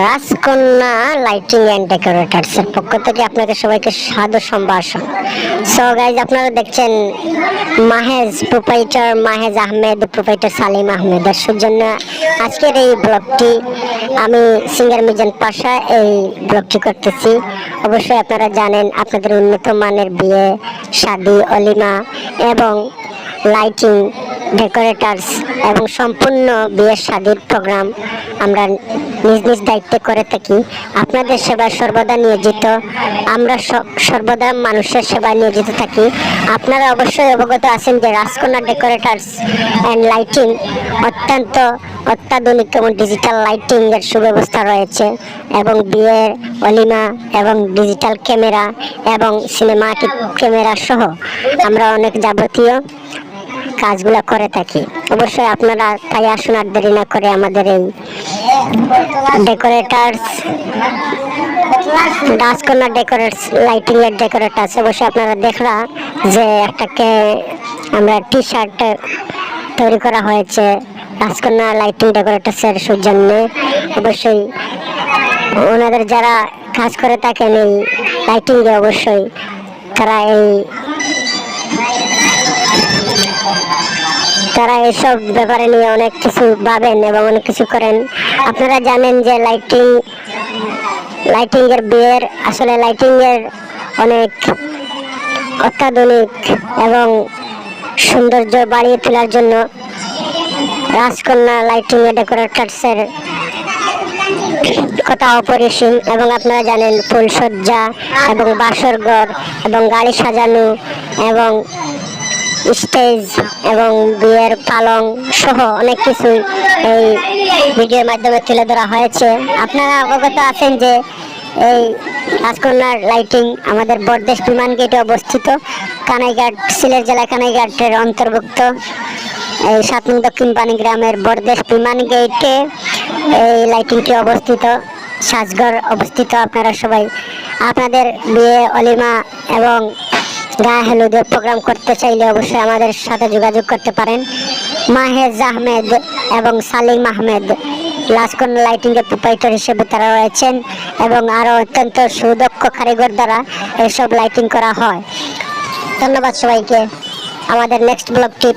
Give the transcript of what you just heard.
রাজকন্যা lighting and decorators এর পক্ষ থেকে আপনাদের সবাইকে সাদর সম্ভাষণ। সো গাইজ আপনারা দেখছেন মাহেজ প্রোপাইটার মাহেজ আহমেদ, প্রোপাইটার সালিম আহমেদ। আহমেদের সৌজন্য আজকের এই ব্লগটি আমি সিঙ্গার মিজান পাশা এই ব্লগটি করতেছি। অবশ্যই আপনারা জানেন, আপনাদের উন্নত মানের বিয়ে, শাদি, অলিমা এবং লাইটিং ডেকোরেটার্স এবং সম্পূর্ণ বিয়ের শাদির প্রোগ্রাম আমরা নিজ নিজ দায়িত্বে করে থাকি। আপনাদের সেবায় সর্বদা নিয়োজিত, আমরা সর্বদা মানুষের সেবায় নিয়োজিত থাকি। আপনারা অবশ্যই অবগত আছেন যে রাজকন্যা ডেকোরেটার্স অ্যান্ড লাইটিং অত্যন্ত অত্যাধুনিক এবং ডিজিটাল লাইটিং এর সুব্যবস্থা রয়েছে এবং বিয়ের অলিমা এবং ডিজিটাল ক্যামেরা এবং সিনেমাটিক ক্যামেরা সহ আমরা অনেক যাবতীয় কাজগুলো করে থাকি। অবশ্যই আপনারা তাই আসুন আর দেরি না করে আমাদের এই ডেকোরেটার্স রাজকন্যা ডেকোরেটস লাইটিং এর ডেকোরেটার্স অবশ্যই আপনারা দেখলা যে একটাকে আমরা টি শার্ট তৈরি করা হয়েছে রাজকন্যা লাইটিং ডেকোরেটার্স এর সৌজন্যে। অবশ্যই ওনাদের যারা কাজ করে থাকেন এই লাইটিংয়ে অবশ্যই তারা এই তারা এসব ব্যাপারে নিয়ে অনেক কিছু ভাবেন এবং অনেক কিছু করেন, আপনারা জানেন যে লাইটিং লাইটিং এর বিয়ের, আসলে লাইটিং এর অনেক অত্যাধুনিক এবং সৌন্দর্য বাড়িয়ে তোলার জন্য রাজকন্যা লাইটিং ডেকোরেটার্সের কথা অপরিসীম এবং আপনারা জানেন ফুলসজ্জা এবং বাসর ঘর এবং গাড়ি সাজানো এবং স্টেজ এবং বিয়ের পালং সহ অনেক কিছু এই ভিডিওর মাধ্যমে তুলে ধরা হয়েছে। আপনারা অবগত আছেন যে এই রাজকন্যার লাইটিং আমাদের বরদেশ বিমান গেটে অবস্থিত। কানাইঘাট, সিলেট জেলা কানাইঘাটের অন্তর্ভুক্ত এই সাত দক্ষিণ পানিগ্রামের বরদেশ বিমান গেটে এই লাইটিংটি অবস্থিত। সাজঘর অবস্থিত, আপনারা সবাই। আপনাদের বিয়ে অলিমা এবং গায়ে হলুদের প্রোগ্রাম করতে চাইলে অবশ্যই আমাদের সাথে যোগাযোগ করতে পারেন। মাহেজ আহমেদ এবং সালিম আহমেদ, লাসকন লাইটিং এর প্রোপাইটার হিসেবে তারা রয়েছেন এবং আরও অত্যন্ত সুদক্ষ কারিগর দ্বারা এসব লাইটিং করা হয়। ধন্যবাদ সবাইকে। আমাদের নেক্সট ব্লগটি